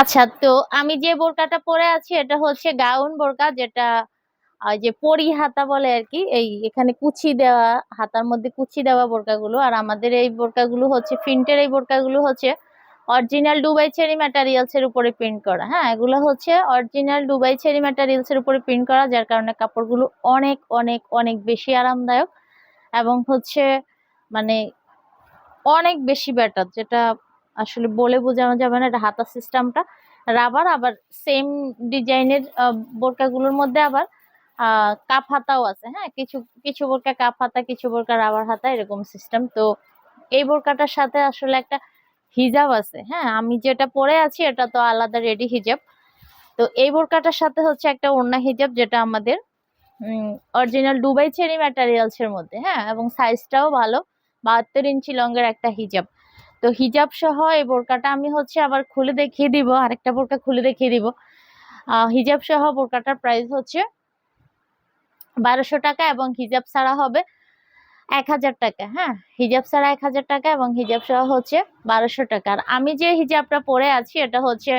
আচ্ছা তো আমি যে বোরকাটা পরে আছি এটা হচ্ছে গাউন বোরকা যেটা যে পরি হাতা বলে আর কি এই এখানে কুচি দেওয়া, হাতার মধ্যে কুচি দেওয়া বোরকাগুলো। আর আমাদের এই বোরকাগুলো হচ্ছে, প্রিন্টের এই বোরকাগুলো হচ্ছে অরিজিনাল দুবাই চেরি ম্যাটেরিয়ালস এর উপরে প্রিন্ট করা। হ্যাঁ এগুলো হচ্ছে অরিজিনাল দুবাই চেরি ম্যাটেরিয়ালস এর উপরে প্রিন্ট করা, যার কারণে কাপড়গুলো অনেক অনেক অনেক বেশি আরামদায়ক এবং হচ্ছে মানে অনেক বেশি বেটার যেটা আসলে বলে বোঝানো যাবে না এটা হাতা সিস্টেমটা রাবার আবার সেম ডিজাইনের বোরকাগুলোর মধ্যে আবার কাপ হাতাও আছে হ্যাঁ? কিছু কিছু বোরকা কাপ হাতা, কিছু বোরকা রাবার হাতা, এরকম সিস্টেম তো এই বোরকাটার সাথে আসলে একটা হিজাব আছে হ্যাঁ? আমি যেটা পরে আছি, এটা তো আলাদা রেডি হিজাব। তো এই বোরকাটার সাথে হচ্ছে একটা ওড়না হিজাব, যেটা আমাদের অরিজিনাল দুবাই চেরি ম্যাটেরিয়ালস এর মধ্যে হ্যাঁ? এবং সাইজটাও ভালো, বাহাত্তর ইঞ্চি লংয়ের একটা হিজাব। তো হিজাব সহ এই বোরকাটা আমি হচ্ছে আবার খুলে দেখিয়ে দিব, আরেকটা বোরকা খুলে দেখিয়ে দিব। হিজাব সহ বোরকাটার প্রাইস হচ্ছে বারোশো টাকা এবং হিজাব ছাড়া হবে এক হাজার টাকা হ্যাঁ? হিজাব ছাড়া এক হাজার টাকা এবং হিজাব সহ হচ্ছে বারোশো টাকা। আর আমি যে হিজাবটা পরে আছি, এটা হচ্ছে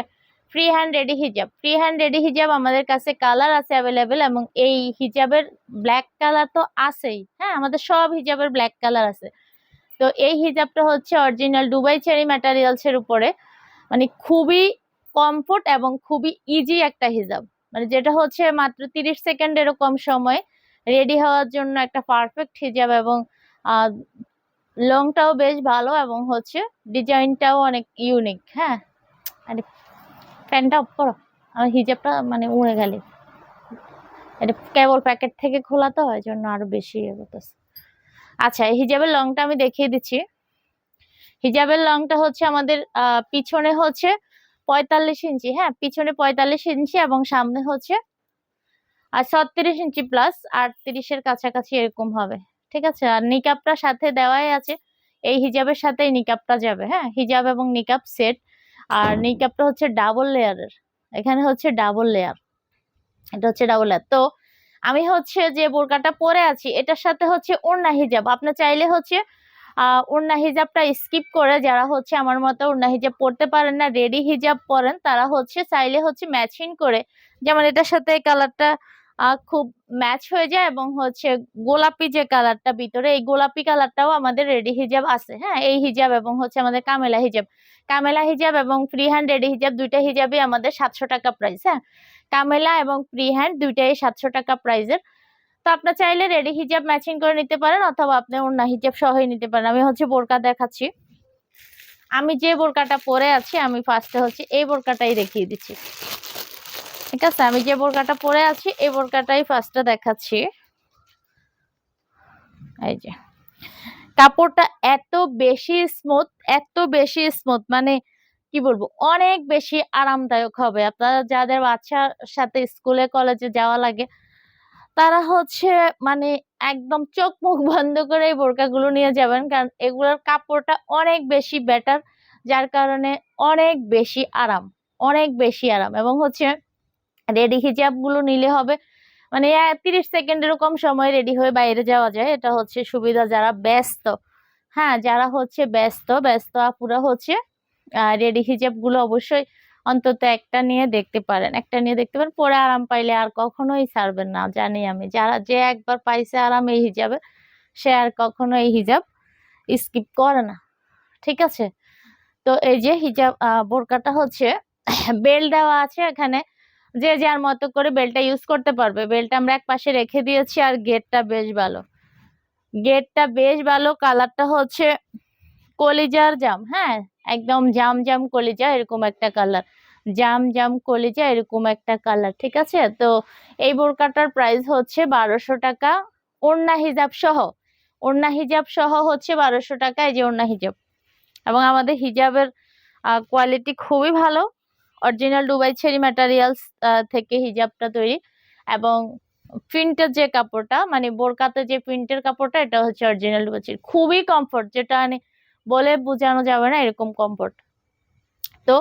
ফ্রি হ্যান্ড রেডি হিজাব। ফ্রি হ্যান্ড রেডি হিজাব আমাদের কাছে কালার আছে অ্যাভেলেবেল এবং এই হিজাবের ব্ল্যাক কালার তো আছেই হ্যাঁ? আমাদের সব হিজাবের ব্ল্যাক কালার আছে। তো এই হিজাবটা হচ্ছে অরিজিনাল দুবাই চেরি ম্যাটেরিয়ালস এর উপরে। মানে খুবই কমফোর্ট এবং খুবই ইজি একটা হিজাব। মানে যেটা হচ্ছে মাত্র তিরিশ সেকেন্ডেরও কম সময় রেডি হওয়ার জন্য একটা পারফেক্ট হিজাব এবং লংটাও বেশ ভালো এবং হচ্ছে ডিজাইনটাও অনেক ইউনিক হ্যাঁ? আরে, প্যান্টটা অফ করো। আমার হিজাবটা মানে উড়ে গেলে। এটা কেবল প্যাকেট থেকে খোলা তো জন্য আরও বেশি করতেছে আচ্ছা হিজাবের লংটা আমি দেখিয়ে দিচ্ছি। হিজাবের লংটা হচ্ছে আমাদের পিছনে হচ্ছে পঁয়তাল্লিশ ইঞ্চি হ্যাঁ? পিছনে পঁয়তাল্লিশ ইঞ্চি এবং সামনে হচ্ছে, আর ছত্রিশ ইঞ্চি প্লাস আটত্রিশের কাছাকাছি এরকম হবে, ঠিক আছে? আর নিকাবটা সাথে দেওয়াই আছে, এই হিজাবের সাথে এই নিকাবটা যাবে হ্যাঁ? হিজাব এবং নিকাব সেট আর নিকাবটা হচ্ছে ডাবল লেয়ারের এখানে হচ্ছে ডাবল লেয়ার এটা হচ্ছে ডাবল লেয়ার তো আমি হচ্ছে যে বোরকাটা পরে আছি, এটার সাথে হচ্ছে ওড়না হিজাব। আপনি চাইলে হচ্ছে ওড়না হিজাবটা স্কিপ করে যারা হচ্ছে আমার মতো ওড়না হিজাব পরতে পারেন না রেডি হিজাব পরেন, তারা হচ্ছে চাইলে হচ্ছে ম্যাচিং করে, যেমন এটার সাথে কালারটা খুব ম্যাচ হয়ে যায় এবং হচ্ছে গোলাপি যে কালারটা ভিতরে, এই গোলাপি কালারটাও আমাদের রেডি হিজাব আছে হ্যাঁ? এই হিজাব এবং হচ্ছে আমাদের কামেলা হিজাব। কামেলা হিজাব এবং ফ্রি হ্যান্ড রেডি হিজাব দুইটা হিজাবই আমাদের সাতশো টাকা প্রাইস হ্যাঁ? কামেলা এবং ফ্রি হ্যান্ড দুইটাই সাতশো টাকা প্রাইসের তো আপনার চাইলে রেডি হিজাব ম্যাচিং করে নিতে পারেন অথবা আপনি ওড়না হিজাব সহই নিতে পারেন। আমি হচ্ছে বোরকা দেখাচ্ছি। আমি যে বোরকাটা পরে আছি, আমি ফার্স্টে হচ্ছে এই বোরকাটাই দেখিয়ে দিচ্ছি। ঠিক আছে? আমি যে বোরকাটা পরে আছি, এই বোরকাটাই ফার্স্টে দেখাচ্ছি। এই যে। কাপড়টা এত বেশি স্মুথ এত বেশি স্মুথ মানে কি বলব, অনেক বেশি আরামদায়ক হবে। আপনারা যাদের বাচ্চার সাথে স্কুলে, কলেজে যাওয়া লাগে, তারা হচ্ছে মানে একদম চোখ মুখ বন্ধ করে এই বোরকাগুলো নিয়ে যাবেন। কারণ এগুলোর কাপড়টা অনেক বেশি বেটার যার কারণে অনেক বেশি আরাম, অনেক বেশি আরাম। এবং হচ্ছে রেডি হিজাবগুলো নিলে হবে মানে তিরিশ সেকেন্ডেরও কম সময় রেডি হয়ে বাইরে যাওয়া যায়। এটা হচ্ছে সুবিধা যারা ব্যস্ত হ্যাঁ যারা হচ্ছে ব্যস্ত ব্যস্ত আপুরা হচ্ছে রেডি হিজাবগুলো অবশ্যই অন্তত একটা নিয়ে দেখতে পারেন। একটা নিয়ে দেখতে পারেন, পরে আরাম পাইলে আর কখনোই ছাড়বেন না, জানি আমি। যারা যে একবার পাইছে আরাম এই হিজাবে সে আর কখনো এই হিজাব স্কিপ করে না। ঠিক আছে? তো এই যে হিজাব বোরকাটা হচ্ছে বেল দেওয়া আছে এখানে। যে যার মতো করে বেলটা ইউজ করতে পারবে। বেলটা আমরা এক পাশে রেখে দিয়েছি আর গেটটা বেশ ভালো। গেটটা বেশ ভালো কালারটা হচ্ছে কলিজার জাম হ্যাঁ? একদম জাম জাম কলিজা, এরকম একটা কালার জাম জাম কলিজা, এরকম একটা কালার ঠিক আছে? তো এই বোরকাটার প্রাইস হচ্ছে বারোশো টাকা। ওড়না হিজাব সহ, ওড়না হিজাব সহ হচ্ছে বারোশো টাকা, এই যে ওড়না হিজাব। এবং আমাদের হিজাবের কোয়ালিটি খুবই ভালো। অরিজিনাল দুবাই চেরি ম্যাটেরিয়ালস থেকে হিজাবটা তৈরি। এবং প্রিন্টের যে কাপড়টা মানে বোরকাতে যে প্রিন্টের কাপড়টা, এটা হচ্ছে অরিজিনাল দুবাই খুবই কমফোর্ট যেটা মানে বলে বোঝানো যাবে না, এরকম কমফোর্ট তো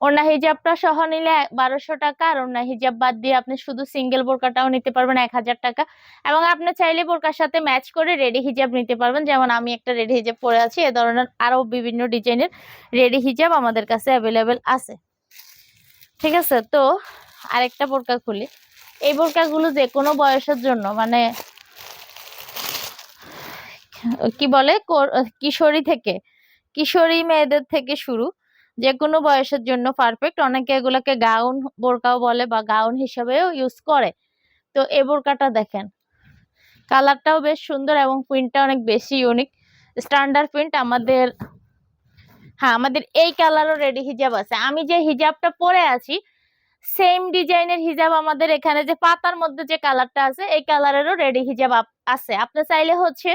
ওড়না হিজাবটা সহ নিলে বারোশো টাকা, আর ওড়না হিজাব বাদ দিয়ে আপনি শুধু সিঙ্গেল বোরকাটাও নিতে পারবেন এক হাজার টাকা। এবং আপনি চাইলে বোরকার সাথে ম্যাচ করে রেডি হিজাব নিতে পারবেন। যেমন আমি একটা রেডি হিজাব পরে আছি, এ ধরনের আরও বিভিন্ন ডিজাইনের রেডি হিজাব আমাদের কাছে অ্যাভেলেবেল আছে। ঠিক আছে, তো আরেকটা বোরকা খুলি। এই বোরকাগুলো যে কোনো বয়সের জন্য মানে কি বলে কিশোরী থেকে কিশোরী মেয়েদের থেকে শুরু। যে কোনো বয়সের জন্য পারফেক্ট অনেকে এগুলাকে গাউন বোরকাও বলে বা গাউন হিসেবেও ইউজ করে। তো এই বোরকাটা দেখেন। কালারটাও বেশ সুন্দর এবং প্রিন্টটা অনেক বেশি ইউনিক স্ট্যান্ডার্ড প্রিন্ট আমাদের হ্যাঁ আমাদের এই কালারও রেডি হিজাব আছে। আমি যে হিজাবটা পরে আছি সেম ডিজাইনের হিজাব আমাদের এখানে যে পাতার মধ্যে যে কালারটা আছে, এই কালারেরও রেডি হিজাব আছে। আপনি চাইলে হচ্ছে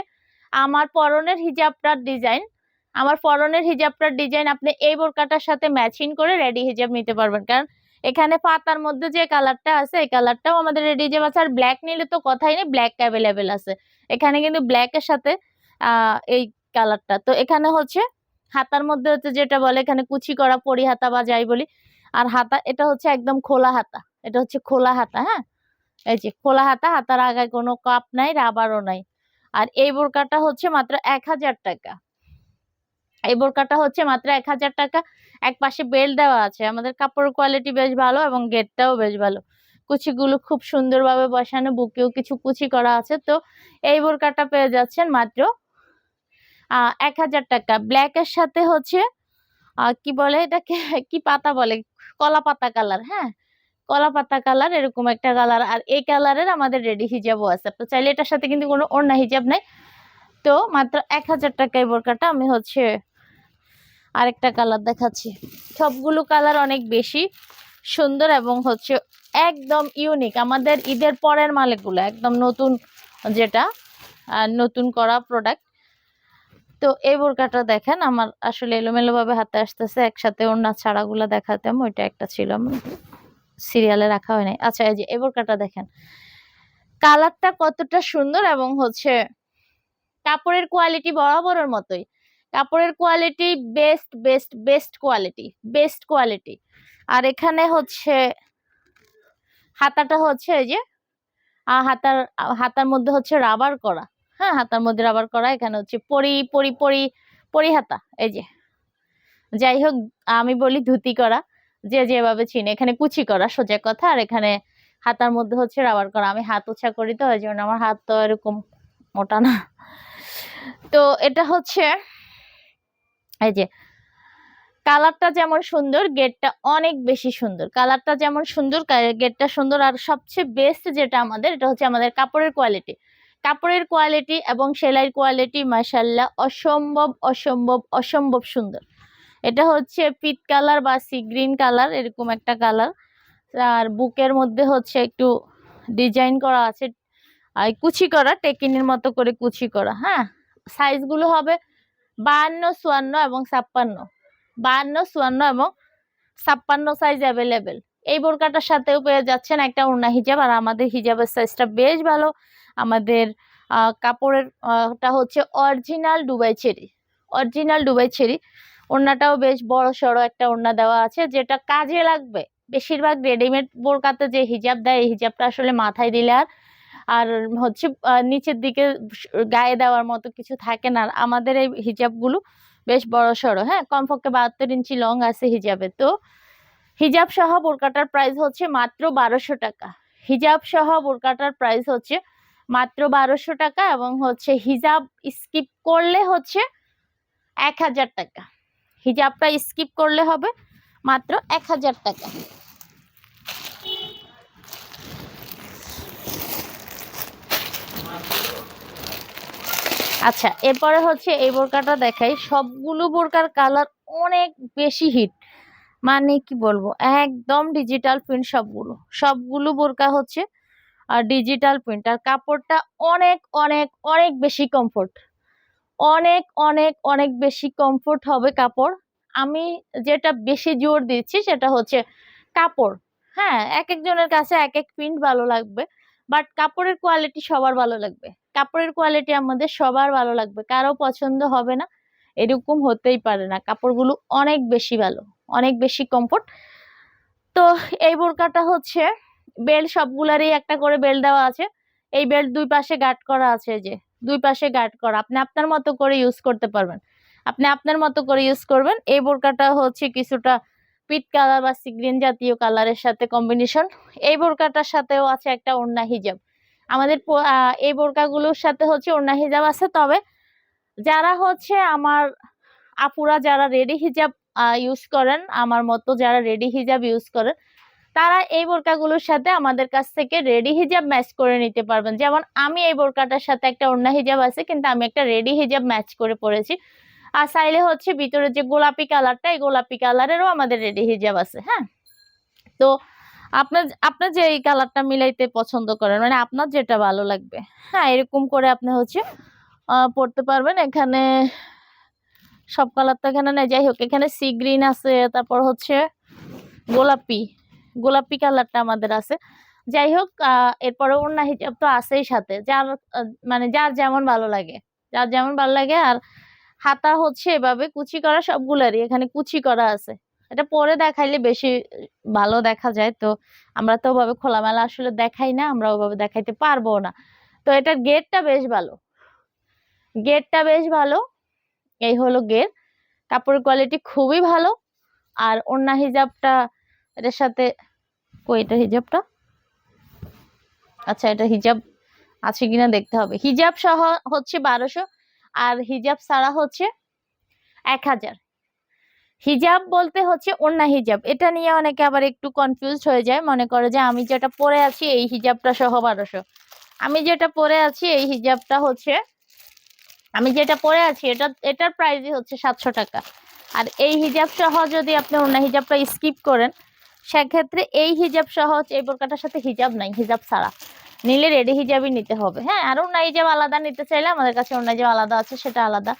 আমার পরনের হিজাবটার ডিজাইন আমার পরনের হিজাবটার ডিজাইন আপনি এই বোরকাটার সাথে ম্যাচিং করে রেডি হিজাব নিতে পারবেন। কারণ এখানে পাতার মধ্যে যে কালারটা আছে, এই কালারটাও আমাদের রেডি হিজাব আছে। আর ব্ল্যাক নিলে তো কথাই নেই ব্ল্যাক অ্যাভেলেবেল আছে। এখানে কিন্তু ব্ল্যাকের সাথে এই কালারটা তো এখানে হচ্ছে হাতার মধ্যে হচ্ছে যেটা বলে, এখানে কুচি করা পরি হাতা বা যাই বলি। আর হাতা, এটা হচ্ছে একদম খোলা হাতা। এটা হচ্ছে খোলা হাতা হ্যাঁ? এই যে খোলা হাতা, হাতার আগায় কোনো কাপ নাই রাবারও নাই। আর এই বোরকাটা হচ্ছে মাত্র এক হাজার টাকা। এই বোরকাটা হচ্ছে মাত্র এক হাজার টাকা। এক পাশে বেল্ট দেওয়া আছে। আমাদের কাপড়ের কোয়ালিটি বেশ ভালো এবং গেটটাও বেশ ভালো। কুচিগুলো খুব সুন্দরভাবে বসানো, বুকেও কিছু কুচি করা আছে। তো এই বোরকাটা পেয়ে যাচ্ছেন মাত্র এক হাজার টাকা। ব্ল্যাকের সাথে হচ্ছে কি বলে এটাকে? কি পাতা বলে? কলা পাতা কালার হ্যাঁ? কলা পাতা কালার এরকম একটা কালার আর এই কালারের আমাদের রেডি হিজাবও আছে। তো চাইলে এটার সাথে কিন্তু কোনো ওড়না হিজাব নাই। তো মাত্র এক হাজার টাকায় বোরকাটা। আমি হচ্ছে আরেকটা কালার দেখাচ্ছি। সবগুলো কালার অনেক বেশি সুন্দর এবং হচ্ছে একদম ইউনিক আমাদের ঈদের পরের মালিকগুলো একদম নতুন যেটা নতুন করা প্রোডাক্ট তো এই বোরকাটা দেখেন, আমার আসলে এলোমেলোভাবে হাতে আসতেছে, একসাথে ওড়না ছাড়াগুলো দেখাতাম, ওইটা একটা ছিল সিরিয়ালে রাখা হয় নাই। আচ্ছা এই যে এই বোরকাটা দেখেন। কালারটা কতটা সুন্দর এবং হচ্ছে কাপড়ের কোয়ালিটি বরাবরের মতোই। কাপড়ের quality best best best quality best quality আর এখানে হচ্ছে হাতাটা হচ্ছে এই যে আহ, হাতার হাতার মধ্যে হচ্ছে রাবার করা। হ্যাঁ হাতার মধ্যে রাবার করা এখানে হচ্ছে পরি পরি পরি পরি হাতা এই যে। যাই হোক আমি বলি ধুতি করা যে যেভাবে চিনি। এখানে কুচি করা সোজা কথা আর এখানে হাতার মধ্যে হচ্ছে রাবার করা। আমি হাত উঁচা করি তো ওই জন্য আমার হাত তো এরকম মোটা না। তো এটা হচ্ছে এই যে কালারটা যেমন সুন্দর গেটটা অনেক বেশি সুন্দর। কালারটা যেমন সুন্দর গেটটা সুন্দর, আর সবচেয়ে বেস্ট যেটা আমাদের, এটা হচ্ছে আমাদের কাপড়ের কোয়ালিটি কাপড়ের কোয়ালিটি এবং সেলাইয়ের কোয়ালিটি মাসাল্লাহ অসম্ভব অসম্ভব অসম্ভব সুন্দর। এটা হচ্ছে পিট কালার বা সি গ্রিন কালার এরকম একটা কালার আর বুকের মধ্যে হচ্ছে একটু ডিজাইন করা আছে আর কুচি করা, টেকিনের মতো করে কুচি করা হ্যাঁ? সাইজগুলো হবে বাহান্ন চুয়ান্ন এবং ছাপ্পান্ন। বাহান্ন চুয়ান্ন এবং ছাপ্পান্ন সাইজ অ্যাভেলেবেল এই বোরকাটার সাথেও পেয়ে যাচ্ছেন একটা ওড়না হিজাব আর আমাদের হিজাবের সাইজটা বেশ ভালো। আমাদের আহ, কাপড়ের টা হচ্ছে original Dubai cherry original Dubai cherry ওড়নাটাও বেশ বড় সড়ো একটা ওড়না দেওয়া আছে যেটা কাজে লাগবে। বেশিরভাগ রেডিমেড বোরকাতে যে হিজাব দেয় এই হিজাবটা আসলে মাথায় দিলে আর আর হচ্ছে নিচের দিকে গায়ে দেওয়ার মতো কিছু থাকে না। আর আমাদের এই হিজাবগুলো বেশ বড় সড়ো হ্যাঁ? কমপক্ষে বাহাত্তর ইঞ্চি লং আছে হিজাবে। তো হিজাব সহ বোরকাটার প্রাইস হচ্ছে মাত্র বারোশো টাকা। হিজাব সহ বোরকাটার প্রাইস হচ্ছে মাত্র বারোশো টাকা এবং হচ্ছে হিজাব স্কিপ করলে হচ্ছে এক হাজার টাকা। হিজাবটা স্কিপ করলে হবে মাত্র এক হাজার টাকা। আচ্ছা এরপরে হচ্ছে এই বোরকাটা দেখাই। সবগুলো বোরকার কালার অনেক বেশি হিট। মানে কি বলব? একদম ডিজিটাল প্রিন্ট সবগুলো। সবগুলো বোরকা হচ্ছে আর ডিজিটাল প্রিন্ট আর কাপড়টা অনেক অনেক অনেক বেশি কমফোর্ট অনেক অনেক অনেক বেশি কমফোর্ট হবে কাপড়। আমি যেটা বেশি জোর দিচ্ছি সেটা হচ্ছে কাপড়। হ্যাঁ এক একজনের কাছে এক এক প্রিন্ট ভালো লাগবে বাট কাপড়ের কোয়ালিটি সবার ভালো লাগবে। কাপড়ের কোয়ালিটি আমাদের সবার ভালো লাগবে, কারও পছন্দ হবে না, এরকম হতেই পারে না। কাপড়গুলো অনেক বেশি ভালো, অনেক বেশি কমফোর্ট তো এই বোরকাটা হচ্ছে বেল্ট সবগুলারই একটা করে বেল্ট দেওয়া আছে। এই বেল্ট দুই পাশে গার্ড করা আছে যে, দুই পাশে গার্ড করা। আপনি আপনার মতো করে ইউজ করতে পারবেন। আপনি আপনার মতো করে ইউজ করবেন। এই বোরকাটা হচ্ছে কিছুটা পিট কালার বা সিগ্রিন জাতীয় কালারের সাথে কম্বিনেশন এই বোরকাটার সাথেও আছে একটা ওড়না হিজাব আমাদের এই বোরকাগুলোর সাথে হচ্ছে ওড়না হিজাব আছে। তবে যারা হচ্ছে আমার আপুরা যারা রেডি হিজাব ইউজ করেন, আমার মতো যারা রেডি হিজাব ইউজ করেন, তারা এই বোরকাগুলোর সাথে আমাদের কাছ থেকে রেডি হিজাব ম্যাচ করে নিতে পারবেন। যেমন আমি এই বোরকাটার সাথে একটা ওড়না হিজাব আছে, কিন্তু আমি একটা রেডি হিজাব ম্যাচ করে পড়েছি আর চাইলে হচ্ছে ভিতরে যে গোলাপি কালারটা এই গোলাপি কালারেরও আমাদের রেডি হিজাব আছে হ্যাঁ? তো আপনার আপনার যে এই কালারটা মিলাইতে পছন্দ করেন মানে আপনার যেটা ভালো লাগবে। হ্যাঁ এরকম করে আপনি হচ্ছে পড়তে পারবেন। এখানে সব কালার তো এখানে নেই। যাই হোক, এখানে সি গ্রিন আছে, তারপর হচ্ছে গোলাপি। গোলাপি কালারটা আমাদের আছে। যাই হোক এরপরে ওড়না হিজাব তো আছেই সাথে। যার মানে যার যেমন ভালো লাগে। যার যেমন ভালো লাগে, আর হাতা হচ্ছে এভাবে কুচি করা সবগুলারই। এখানে কুচি করা আছে। এটা পরে দেখাইলে বেশি ভালো দেখা যায়। তো আমরা তো ওভাবে খোলামেলা আসলে দেখাই না, আমরা ওভাবে দেখাইতে পারব না। তো এটার গেটটা বেশ ভালো। গেটটা বেশ ভালো। এই হলো গেট কাপড়ের কোয়ালিটি খুবই ভালো। আর ওড়না হিজাবটা, এটার সাথে, কই এটা হিজাবটা? আচ্ছা এটা হিজাব আছে কিনা দেখতে হবে। হিজাব সহ হচ্ছে বারোশো, আর হিজাব ছাড়া হচ্ছে এক হাজার। হিজাব বলতে হচ্ছে ওড়না হিজাব। এটা নিয়ে অনেকে আবার একটু কনফিউজড হয়ে যায়। মনে করে যে আমি যেটা পরে আছি, এই হিজাবটা সহ বারোশো। আমি যেটা পরে আছি, এই হিজাবটা হচ্ছে, আমি যেটা পরে আছি, এটা, এটার প্রাইসই হচ্ছে সাতশো টাকা। আর এই হিজাব সহ যদি আপনি অন্য হিজাবটা স্কিপ করেন, সেক্ষেত্রে এই হিজাব সহ এই বোরকাটার সাথে হিজাব নাই, হিজাব ছাড়া। নিলে রেডি হিজাবই নিতে হবে। হ্যাঁ আর অন্য হিজাব আলাদা নিতে চাইলে আমাদের কাছে অন্য হিজাব আলাদা আছে, সেটা আলাদা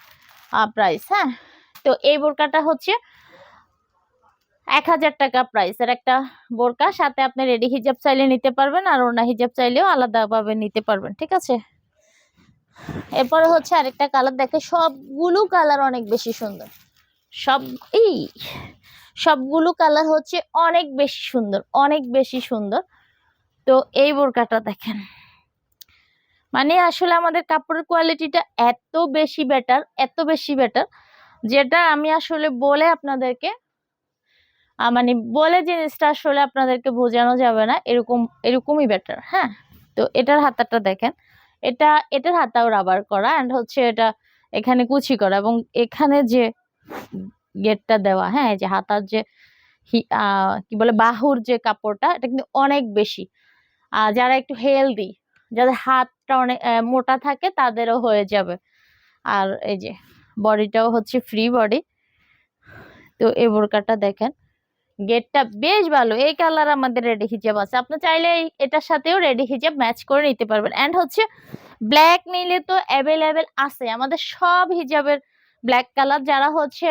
প্রাইস হ্যাঁ। তো এই বোরকাটা হচ্ছে এক হাজার টাকা প্রাইসের একটা বোরকা। সাথে আপনি রেডি হিজাব চাইলে নিতে পারবেন আর ওনা হিজাব চাইলেও আলাদাভাবে নিতে পারবেন, ঠিক আছে? এরপরে হচ্ছে আরেকটা কালার দেখে সবগুলো কালার অনেক বেশি সুন্দর। সব, এই, সবগুলো কালার হচ্ছে অনেক বেশি সুন্দর, অনেক বেশি সুন্দর। তো এই বোরকাটা দেখেন। মানে আসলে আমাদের কাপড়ের কোয়ালিটিটা এত বেশি বেটার এত বেশি বেটার যেটা আমি আসলে বলে আপনাদেরকে মানে বলে জিনিসটা আসলে আপনাদেরকে বোঝানো যাবে না, এরকম, এরকমই বেটার হ্যাঁ? তো এটার হাতাটা দেখেন, এটা, এটার হাতাও রাবার করা অ্যান্ড হচ্ছে এটা এখানে কুচি করা এবং এখানে যে গেটটা দেওয়া হ্যাঁ যে হাতার যে কি বলে, বাহুর যে কাপড়টা, এটা কিন্তু অনেক বেশি। যারা একটু হেলদি যাদের হাতটা অনেক মোটা থাকে তাদেরও হয়ে যাবে। আর এই যে বডিটাও হচ্ছে ফ্রি বডি তো এই বোরকাটা দেখেন, গেটটা বেশ ভালো। এই কালার আমাদের রেডি হিজাব আছে। আপনি চাইলে এটার সাথেও রেডি হিজাব ম্যাচ করে নিতে পারবেন। অ্যান্ড হচ্ছে ব্ল্যাক নিলে তো অ্যাভেলেবেল আছে। আমাদের সব হিজাবের ব্ল্যাক কালার যারা হচ্ছে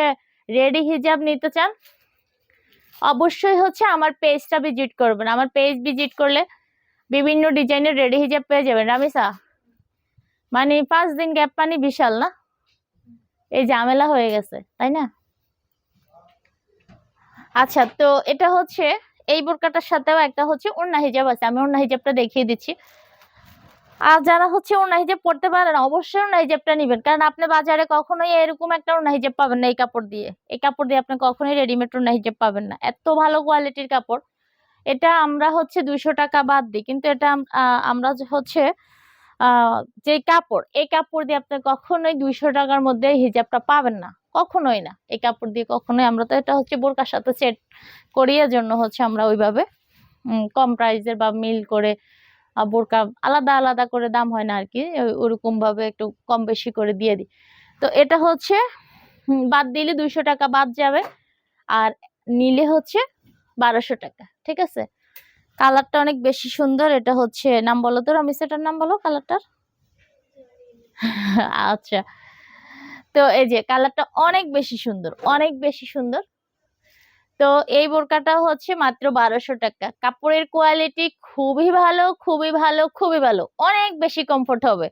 রেডি হিজাব নিতে চান, অবশ্যই হচ্ছে আমার পেজটা ভিজিট করবেন। আমার পেজ ভিজিট করলে বিভিন্ন ডিজাইনের রেডি হিজাব পেয়ে যাবেন। রামিসা মানে পাঁচ দিন গ্যাপ পানি বিশাল না? এই ঝামেলা হয়ে গেছে, তাই না? আচ্ছা তো এটা হচ্ছে, এই বোরকাটার সাথেও একটা হচ্ছে ওড়না হিজাব আছে, আমি ওড়না হিজাবটা দেখিয়ে দিচ্ছি। আর যারা হচ্ছে ওড়না হিজাব পড়তে পারেন অবশ্যই ওড়না হিজাবটা নেবেন, কারণ আপনি বাজারে কখনোই এরকম একটা ওড়না হিজাব পাবেন না, এই কাপড় দিয়ে। এই কাপড় দিয়ে আপনি কখনোই রেডিমেড ওড়না হিজাব পাবেন না। এত ভালো কোয়ালিটির কাপড়। এটা আমরা হচ্ছে দুইশো টাকা বাদ দিই, কিন্তু এটা আমরা হচ্ছে যে কাপড়, এই কাপড় দিয়ে আপনি কখনোই দুইশো টাকার মধ্যে হিজাবটা পাবেন না, কখনোই না। এই কাপড় দিয়ে কখনোই আমরা তো এটা হচ্ছে বোরকার সাথে সেট করিয়ে জন্য হচ্ছে আমরা ওইভাবে কম প্রাইসের বা মিল করে বোরকা আলাদা আলাদা করে দাম হয় না আর কি ওই- ওরকম ভাবে একটু কম বেশি করে দিয়ে দিই। তো এটা হচ্ছে বাদ দিলে দুইশো টাকা বাদ যাবে, আর নিলে হচ্ছে বারোশো টাকা, ঠিক আছে? কালারটা অনেক বেশি সুন্দর, এটা হচ্ছে নাম বলো তো আমি সেটার নাম বলো কালারটার? আচ্ছা। তো এই যে কালারটা অনেক বেশি সুন্দর, অনেক বেশি সুন্দর। তো এই বোরকাটা হচ্ছে মাত্র বারোশো টাকা। কাপড়ের কোয়ালিটি খুবই ভালো খুবই ভালো খুবই ভালো। অনেক বেশি কমফোর্ট হবে।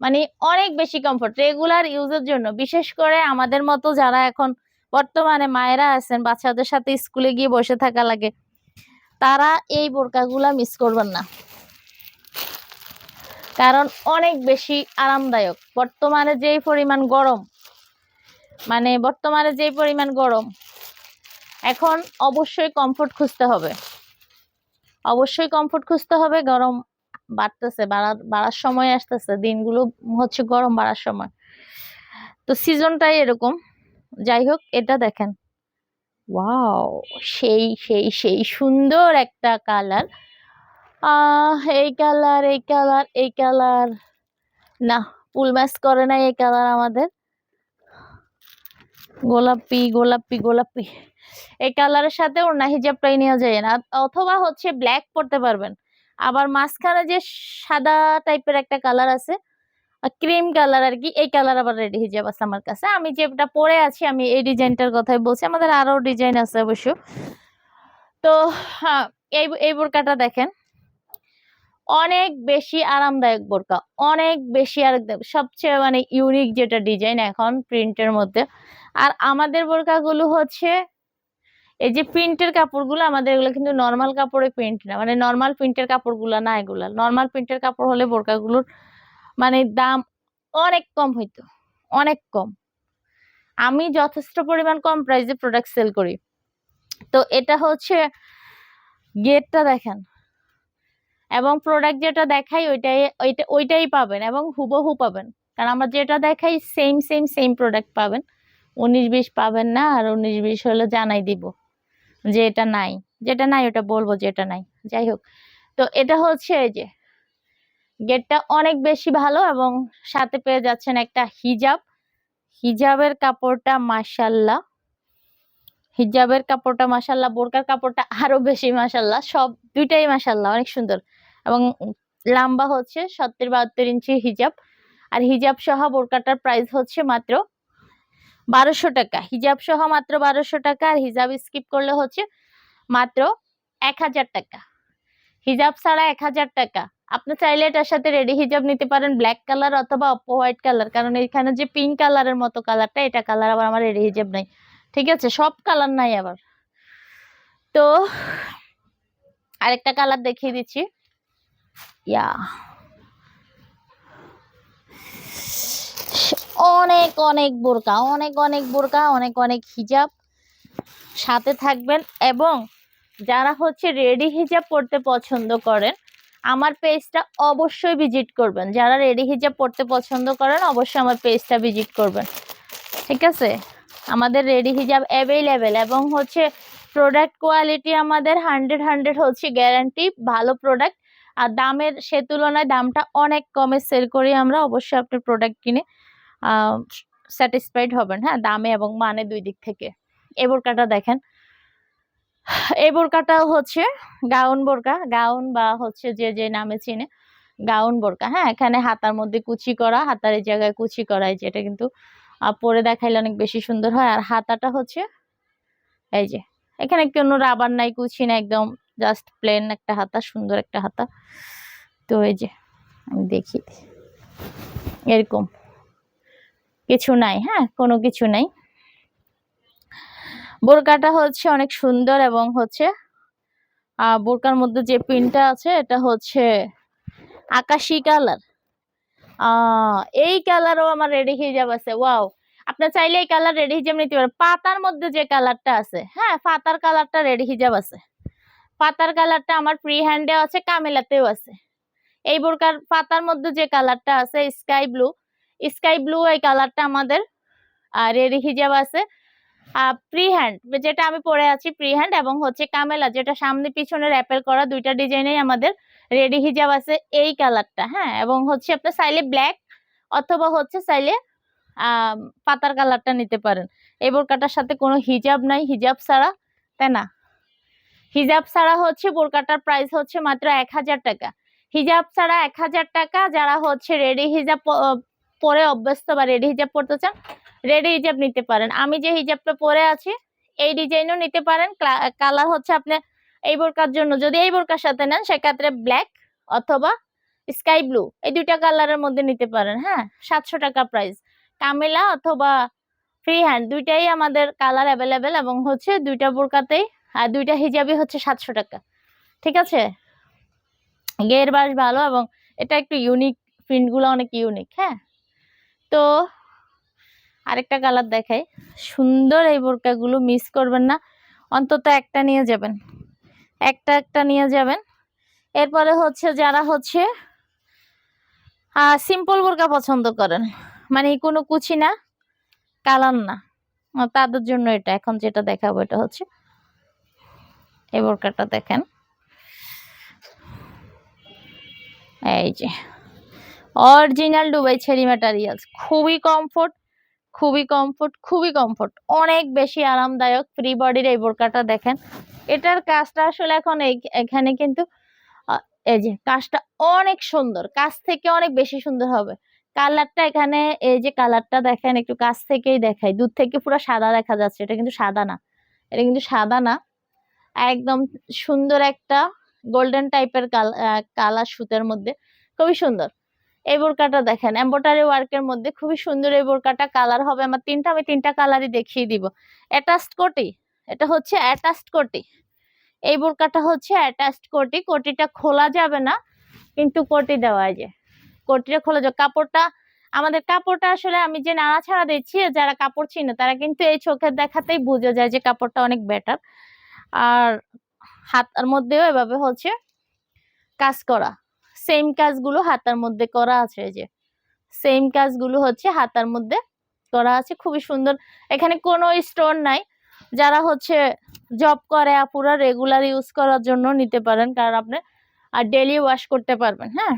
মানে অনেক বেশি কমফোর্ট রেগুলার ইউজের জন্য। বিশেষ করে আমাদের মতো যারা এখন বর্তমানে মায়েরা আছেন, বাচ্চাদের সাথে স্কুলে গিয়ে বসে থাকা লাগে তারা এই বোরকাগুলা মিস করবেন না। কারণ অনেক বেশি আরামদায়ক। বর্তমানে যেই পরিমাণ গরম মানে বর্তমানে যেই পরিমাণ গরম, এখন অবশ্যই কমফোর্ট খুঁজতে হবে। অবশ্যই কমফোর্ট খুঁজতে হবে, গরম বাড়তেছে বাড়ার বাড়ার সময় আসতেছে, দিনগুলো হচ্ছে গরম বাড়ার সময়। তো সিজনটাই এরকম। যাই হোক, এটা দেখেন। ওয়াও সেই সেই সেই সুন্দর একটা কালার। এই কালার এই কালার এই কালার। না, ফুল ম্যাচ করে নাই এই কালার আমাদের। গোলাপি গোলাপি গোলাপি। এই কালারের সাথে ওড়না হিজাবটাই নেওয়া যায় না। অথবা হচ্ছে ব্ল্যাক পরতে পারবেন। আবার মাঝখানে যে সাদা টাইপের একটা কালার আছে ক্রিম কালার আর কি, এই কালার আবার রেডি হিজাব আছে আমার কাছে। আমি যেটা পরে আছি, আমি এই ডিজাইনটার কথাই বলছি। আমাদের আরও ডিজাইন আছে অবশ্য। তো হ্যাঁ এই এই বোরকাটা দেখেন। অনেক বেশি আরামদায়ক বোরকা, অনেক বেশি আরামদায়ক সবচেয়ে মানে ইউনিক যেটা ডিজাইন এখন প্রিন্টের মধ্যে। আর আমাদের বোরকাগুলো হচ্ছে, এই যে প্রিন্টের কাপড়গুলো, আমাদের এগুলো কিন্তু নর্মাল কাপড়ে প্রিন্ট না। মানে নর্মাল প্রিন্টের কাপড়গুলো না এগুলা। নর্মাল প্রিন্টের কাপড় হলে বোরকাগুলোর মানে দাম অনেক কম হইতো, অনেক কম। আমি যথেষ্ট পরিমাণ কম প্রাইসে প্রোডাক্ট সেল করি। তো এটা হচ্ছে গেটটা দেখেন। এবং প্রোডাক্ট যেটা দেখাই ওইটাই, ওইটা, ওইটাই পাবেন এবং হুবহু পাবেন। কারণ আমরা যেটা দেখাই সেম সেম সেম প্রোডাক্ট পাবেন। উনিশ বিশ পাবেন না আর উনিশ বিশ হলে জানাই দিব যে এটা নাই। যেটা নাই ওটা বলব যে এটা নাই। যাই হোক। তো এটা হচ্ছে এই যে গেটটা অনেক বেশি ভালো এবং সাথে পেয়ে যাচ্ছেন একটা হিজাব। হিজাবের কাপড়টা মাসাল্লাহ হিজাবের কাপড়টা মাসাল্লাহ বোরকার কাপড়টা আরও বেশি মাসাল্লাহ সব দুইটাই মাসাল্লাহ অনেক সুন্দর। এবং লম্বা হচ্ছে সত্তর বাহাত্তর ইঞ্চি হিজাব। আর হিজাব সহ বোরকাটার প্রাইস হচ্ছে মাত্র বারোশো টাকা। হিজাব সহ মাত্র বারোশো টাকা আর হিজাব স্কিপ করলে হচ্ছে মাত্র এক হাজার টাকা। হিজাব ছাড়া এক হাজার টাকা। আপনি চাইলে এটার সাথে রেডি হিজাব নিতে পারেন ব্ল্যাক কালার অথবা অপো হোয়াইট কালার কারণ এখানে যে পিঙ্ক কালারের মতো কালারটা এটা কালার আবার আমার রেডি হিজাব নাই। ঠিক আছে? সব কালার নাই আবার। তো, আরেকটা কালার দেখিয়ে দিচ্ছি। ইয়া। অনেক অনেক বোরকা, অনেক অনেক বোরকা, অনেক অনেক হিজাব সাথে থাকবেন এবং যারা হচ্ছে রেডি হিজাব পড়তে পছন্দ করেন আমার পেজটা অবশ্যই ভিজিট করবেন। যারা রেডি হিজাব পড়তে পছন্দ করেন, অবশ্যই আমার পেজটা ভিজিট করবেন। ঠিক আছে? আমাদের রেডি হিজাব অ্যাভেলেবেল এবং হচ্ছে প্রোডাক্ট কোয়ালিটি আমাদের হান্ড্রেড হান্ড্রেড হচ্ছে গ্যারান্টি ভালো প্রোডাক্ট আর দামের সে তুলনায় দামটা অনেক কমে সেল করি আমরা অবশ্যই আপনি প্রোডাক্ট কিনে স্যাটিসফাইড হবেন। হ্যাঁ দামে এবং মানে দুই দিক থেকে। এবার কাটা দেখেন। এই বোরকাটা হচ্ছে গাউন বোরকা, গাউন বা হচ্ছে যে যে নামে চিনে, গাউন বোরকা। হ্যাঁ এখানে হাতার মধ্যে কুচি করা, হাতার এই জায়গায় কুচি করা, এই যে এটা কিন্তু পরে দেখাইলে অনেক বেশি সুন্দর হয়। আর হাতাটা হচ্ছে, এই যে, এখানে কোনো রাবার নাই, কুচি না একদম জাস্ট প্লেন একটা হাতা, সুন্দর একটা হাতা। তো এই যে, আমি দেখি এরকম। কিছু নাই হ্যাঁ কোনো কিছু নাই। বোরকাটা হচ্ছে অনেক সুন্দর এবং হচ্ছে বোরকার মধ্যে যে প্রিন্টটা আছে, এটা হচ্ছে আকাশি কালার। এই কালারও আমার রেডি হিজাব আছে, ওয়াও। আপনার চাইলে এই কালার রেডি হিজাব নিতে পারেন। পাতার মধ্যে যে কালারটা আছে হ্যাঁ পাতার কালারটা রেডি হিজাব আছে। পাতার কালারটা আমার ফ্রি হ্যান্ডে আছে, কামেলাতেও আছে। এই বোরকার পাতার মধ্যে যে কালারটা আছে, স্কাই ব্লু স্কাই ব্লু এই কালারটা আমাদের রেডি হিজাব আছে। প্রি হ্যান্ড যেটা আমি পরে আছি প্রি হ্যান্ড এবং হচ্ছে কামেলা যেটা সামনে পিছনে র্যাপেল করা দুইটা ডিজাইনেই আমাদের রেডি হিজাব আছে এই কালারটা হ্যাঁ? এবং হচ্ছে আপনার চাইলে ব্ল্যাক অথবা হচ্ছে চাইলে পাতার কালারটা নিতে পারেন। এই বোরকাটার সাথে কোনো হিজাব নাই হিজাব ছাড়া, তাই না? হিজাব ছাড়া হচ্ছে বোরকাটার প্রাইস হচ্ছে মাত্র এক হাজার টাকা। হিজাব ছাড়া এক হাজার টাকা যারা হচ্ছে রেডি হিজাব পরে অভ্যস্ত বা রেডি হিজাব পড়তে চান রেডি হিজাব নিতে পারেন। আমি যে হিজাবটা পরে আছি, এই ডিজাইনও নিতে পারেন। কালার হচ্ছে আপনি এই বোরকার জন্য, যদি এই বোরকার সাথে নেন, সেক্ষেত্রে ব্ল্যাক অথবা স্কাই ব্লু এই দুইটা কালারের মধ্যে নিতে পারেন হ্যাঁ? সাতশো টাকা প্রাইস কামেলা অথবা ফ্রি হ্যান্ড দুইটাই আমাদের কালার অ্যাভেলেবেল এবং হচ্ছে দুইটা বোরকাতেই, আর দুইটা হিজাবই হচ্ছে সাতশো টাকা। ঠিক আছে? গের বাস ভালো এবং এটা একটু ইউনিক প্রিন্টগুলো অনেক ইউনিক হ্যাঁ? তো আরেকটা কালার দেখাই। সুন্দর এই বোরকাগুলো মিস করবেন না। অন্তত একটা নিয়ে যাবেন। একটা একটা নিয়ে যাবেন। এরপরে হচ্ছে যারা হচ্ছে সিম্পল বোরকা পছন্দ করেন। মানে কোনো কুচি না কালার না। তাদের জন্য এটা। এখন যেটা দেখাবো এটা হচ্ছে। এই বোরকাটা দেখেন। এই যে। Original Dubai ছেড়ি materials. খুবই কমফোর্ট খুবই কমফোর্ট খুবই কমফোর্ট অনেক বেশি আরামদায়ক ফ্রি বডির এই বোরকাটা দেখেন। এটার কাজটা আসলে এখন এখানে কিন্তু এই যে কাজটা অনেক সুন্দর, কাজ থেকে অনেক বেশি সুন্দর হবে। কালারটা এখানে, এই যে কালারটা দেখেন, একটু কাছ থেকেই দেখাই। দূর থেকে পুরো সাদা দেখা যাচ্ছে, এটা কিন্তু সাদা না, এটা কিন্তু সাদা না। একদম সুন্দর একটা গোল্ডেন টাইপের কালার সুতের মধ্যে, খুবই সুন্দর। এই বোরকাটা দেখেন এম্বোটারি ওয়ার্কের মধ্যে খুবই সুন্দর এই বোরকাটা কালার হবে, আমার তিনটা, আমি তিনটা কালারই দেখিয়ে দিব। অ্যাটাচড কোটি, এটা হচ্ছে অ্যাটাচড কোটি। এই বোরকাটা হচ্ছে অ্যাটাচড কোটি, কোটিটা খোলা যাবে না, কিন্তু কোটি দেওয়া যায় কোটিটা খোলা যাবে। কাপড়টা, আমাদের কাপড়টা আসলে আমি যে নাড়াছাড়া দিচ্ছি, যারা কাপড় চিনে, তারা কিন্তু এই চোখের দেখাতেই বুঝে যায় যে কাপড়টা অনেক বেটার আর হাতার মধ্যেও এভাবে হচ্ছে কাজ করা। সেম কাজগুলো হাতার মধ্যে করা আছে যে। সেম কাজগুলো হচ্ছে হাতার মধ্যে করা আছে, খুবই সুন্দর। এখানে কোনো স্টোন নাই। যারা হচ্ছে জব করে আপুরা রেগুলার ইউজ করার জন্য নিতে পারেন, কারণ আপনি আর ডেলি ওয়াশ করতে পারবেন হ্যাঁ?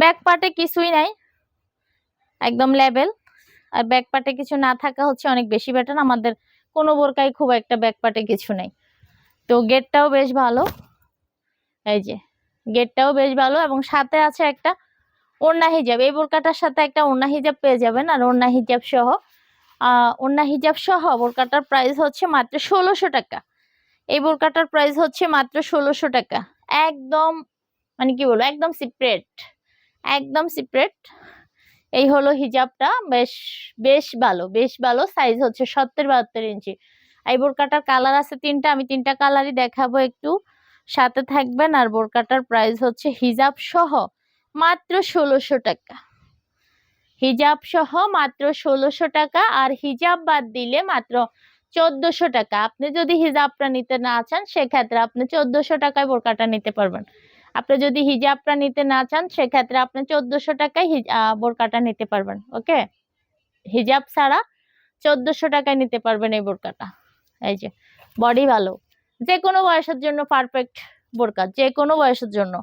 ব্যাক পার্টে কিছুই নাই, একদম লেভেল আর ব্যাক পার্টে কিছু না থাকা হচ্ছে অনেক বেশি বেটার আমাদের কোনো বোরকাই খুব একটা ব্যাক পার্টে কিছু নেই। তো গেটটাও বেশ ভালো। এই যে। গেটটাও বেশ ভালো এবং সাথে আছে একটা ওড়না হিজাব। এই বোরকাটার সাথে একটা ওড়না হিজাব পেয়ে যাবেন আর ওড়না হিজাব সহ ওড়না হিজাব সহ বোরকাটার প্রাইস হচ্ছে মাত্র ষোলোশো টাকা। এই বোরকাটার প্রাইস হচ্ছে মাত্র ষোলোশো টাকা। একদম মানে কি বলব, একদম সিপ্রেট একদম সিপ্রেট এই হলো হিজাবটা, বেশ বেশ ভালো বেশ ভালো সাইজ হচ্ছে সত্তর বাহাত্তর ইঞ্চি। এই বোরকাটার কালার আছে তিনটা, আমি তিনটা কালারই দেখাবো একটু। সাথে থাকবেন আর বোরকাটার প্রাইস হচ্ছে হিজাব সহ মাত্র ষোলোশো টাকা। হিজাব সহ মাত্র ষোলোশো টাকা আর হিজাব বাদ দিলে মাত্র চোদ্দশো টাকা। আপনি যদি হিজাবটা নিতে না চান, সেক্ষেত্রে আপনি চোদ্দশো টাকায় বোরকাটা নিতে পারবেন। আপনি যদি হিজাবটা নিতে না চান, সেক্ষেত্রে আপনি চোদ্দশো টাকায় বোরকাটা নিতে পারবেন, ওকে? হিজাব ছাড়া চোদ্দশো টাকায় নিতে পারবেন এই বোরকাটা। এই যে বডি ভালো। যে কোনো বয়সের জন্য পারফেক্ট বোরকা যে কোনো বয়সের জন্য।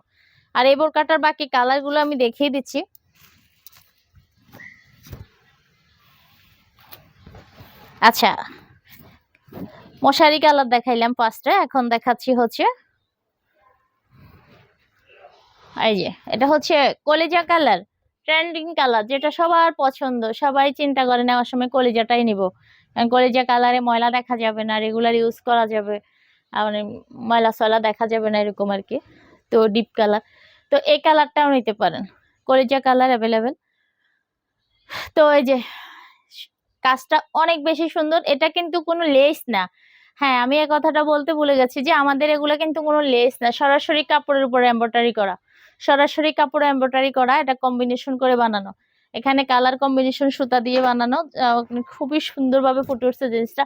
আর এই বোরকাটার বাকি কালারগুলো আমি দেখিয়ে দিচ্ছি। আচ্ছা মশারি কালার দেখাইলাম পাঁচটা এখন দেখাচ্ছি হচ্ছে এই যে, এটা হচ্ছে কলেজা কালার ট্রেন্ডিং কালার যেটা সবার পছন্দ, সবাই চিন্তা করে নেওয়ার সময় কলিজাটাই নিব। কারণ কলিজা কালারে ময়লা দেখা যাবে না রেগুলার ইউজ করা যাবে। মানে ময়লা সয়লা দেখা যাবে না এরকম আর কি। তো ডিপ কালার তো এই কালারটাও নিতে পারেন। কলিজা কালার অ্যাভেলেবেল তো এই যে, কাজটা অনেক বেশি সুন্দর। এটা কিন্তু কোনো লেস না। হ্যাঁ আমি এই কথাটা বলতে ভুলে গেছি যে, আমাদের এগুলো কিন্তু কোনো লেস না। সরাসরি কাপড়ের উপর এম্ব্রয়ডারি করা। সরাসরি কাপড়ে এম্ব্রয়ডারি করা, এটা কম্বিনেশন করে বানানো। এখানে কালার কম্বিনেশন সুতা দিয়ে বানানো আহ, খুবই সুন্দরভাবে ফুটে উঠছে জিনিসটা।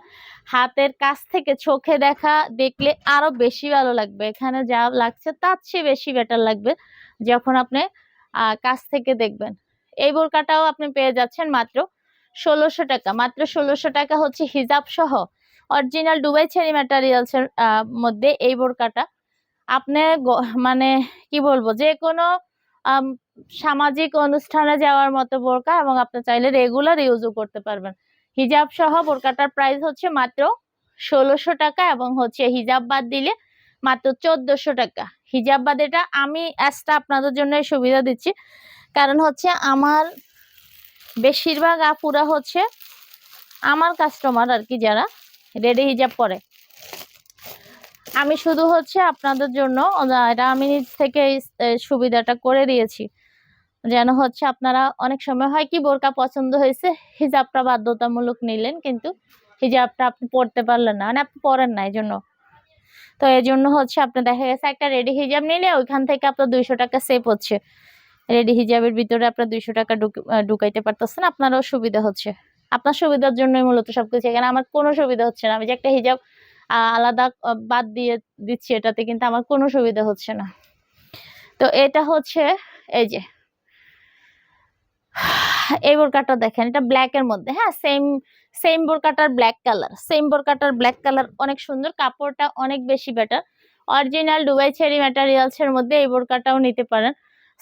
হাতের কাছ থেকে চোখে দেখা দেখলে আরও বেশি ভালো লাগবে। এখানে যা লাগছে তার চেয়ে বেশি বেটার লাগবে যখন আপনি কাছ থেকে দেখবেন। এই বোরকাটাও আপনি পেয়ে যাচ্ছেন মাত্র ষোলোশো টাকা। মাত্র ষোলোশো টাকা হচ্ছে হিজাব সহ অরিজিনাল দুবাই চেরি ম্যাটারিয়ালসের মধ্যে এই বোরকাটা। আপনি মানে কি বলব? যে কোনো সামাজিক অনুষ্ঠানে যাওয়ার মতো বোরকা এবং আপনি চাইলে রেগুলার ইউজও করতে পারবেন। হিজাব সহ বোরকাটার প্রাইস হচ্ছে মাত্র ষোলোশো টাকা এবং হচ্ছে হিজাব বাদ দিলে মাত্র চোদ্দশো টাকা। হিজাব বাদ এটা আমি অ্যাজটা আপনাদের জন্য সুবিধা দিচ্ছি। কারণ হচ্ছে আমার বেশিরভাগ আপুরা হচ্ছে আমার কাস্টমার আর কি যারা রেডি হিজাব করে আমি শুধু হচ্ছে আপনাদের জন্য এটা আমি নিজ থেকে সুবিধাটা করে দিয়েছি। যেন হচ্ছে আপনারা অনেক সময় হয় কি, বোরকা পছন্দ হয়েছে, হিজাবটা বাধ্যতামূলক নিলেন, কিন্তু হিজাবটা আপনি পরতে পারলেন না মানে আপনি পরেন না এই জন্য তো এই জন্য হচ্ছে আপনি দেখা গেছে একটা রেডি হিজাব নিলে ওইখান থেকে আপনার দুইশো টাকা সেভ হচ্ছে। রেডি হিজাবের ভিতরে আপনার দুইশো টাকা ঢুকাইতে পারতেছেন, আপনারও সুবিধা হচ্ছে। আপনার সুবিধার জন্যই মূলত সবকিছু, এখানে আমার কোনো সুবিধা হচ্ছে না, আমি যে একটা হিজাব আলাদা বাদ দিয়ে দিচ্ছি এটাতে, কিন্তু আমার কোনো সুবিধা হচ্ছে না। তো এটা হচ্ছে, এই যে এই বোরকাটা দেখেন, এটা ব্ল্যাক এর মধ্যে হ্যাঁ সেম সেম বোরকাটার ব্ল্যাক কালার সেম বোরকাটার ব্ল্যাক কালার অনেক সুন্দর, কাপড়টা অনেক বেশি better original Dubai cherry materials এর মধ্যে এই বোরকাটাও নিতে পারেন।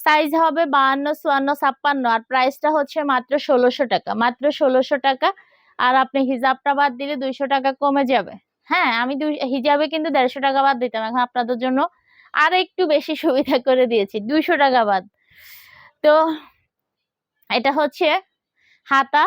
সাইজ হবে বাহান্ন, চুয়ান্ন, ছাপ্পান্ন, আর প্রাইসটা হচ্ছে মাত্র ষোলোশো টাকা, মাত্র ষোলোশো টাকা, আর আপনি হিজাবটা বাদ দিলে দুইশো টাকা কমে যাবে। হ্যাঁ আমি দুই, হিজাবে কিন্তু দেড়শো টাকা বাদ দিতাম, এখন আপনাদের জন্য আর একটু বেশি সুবিধা করে দিয়েছি, দুইশো টাকা বাদ। তো এটা হচ্ছে হাতা।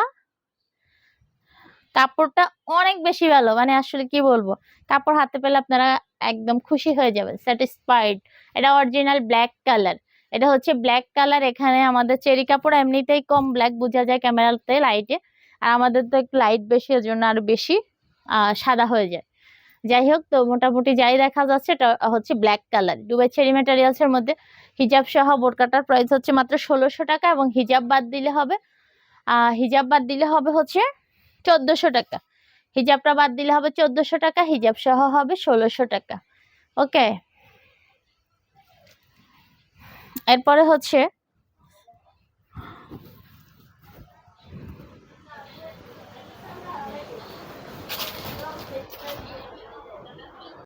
কাপড়টা অনেক বেশি ভালো মানে আসলে কি বলব? কাপড় হাতে পেলে আপনারা একদম খুশি হয়ে যাবেন স্যাটিসফাইড এটা অরিজিনাল ব্ল্যাক কালার এটা হচ্ছে ব্ল্যাক কালার এখানে আমাদের চেরি কাপড় এমনিতেই কম ব্ল্যাক বোঝা যায় ক্যামেরাতে লাইটে আর আমাদের তো একটু লাইট বেশি এর জন্য আরও বেশি সাদা হয়ে যায়। যাই হোক, তো মোটামুটি যাই দেখা যাচ্ছে, এটা হচ্ছে black colour Dubai cherry materials এর মধ্যে হিজাব সহ বোরকাটার প্রাইস হচ্ছে মাত্র ষোলোশো টাকা এবং হিজাব বাদ দিলে হবে হিজাব বাদ দিলে হবে হচ্ছে চোদ্দোশো টাকা। হিজাবটা বাদ দিলে হবে চোদ্দোশো টাকা, হিজাব সহ হবে ষোলোশো টাকা। ওকে এরপরে হচ্ছে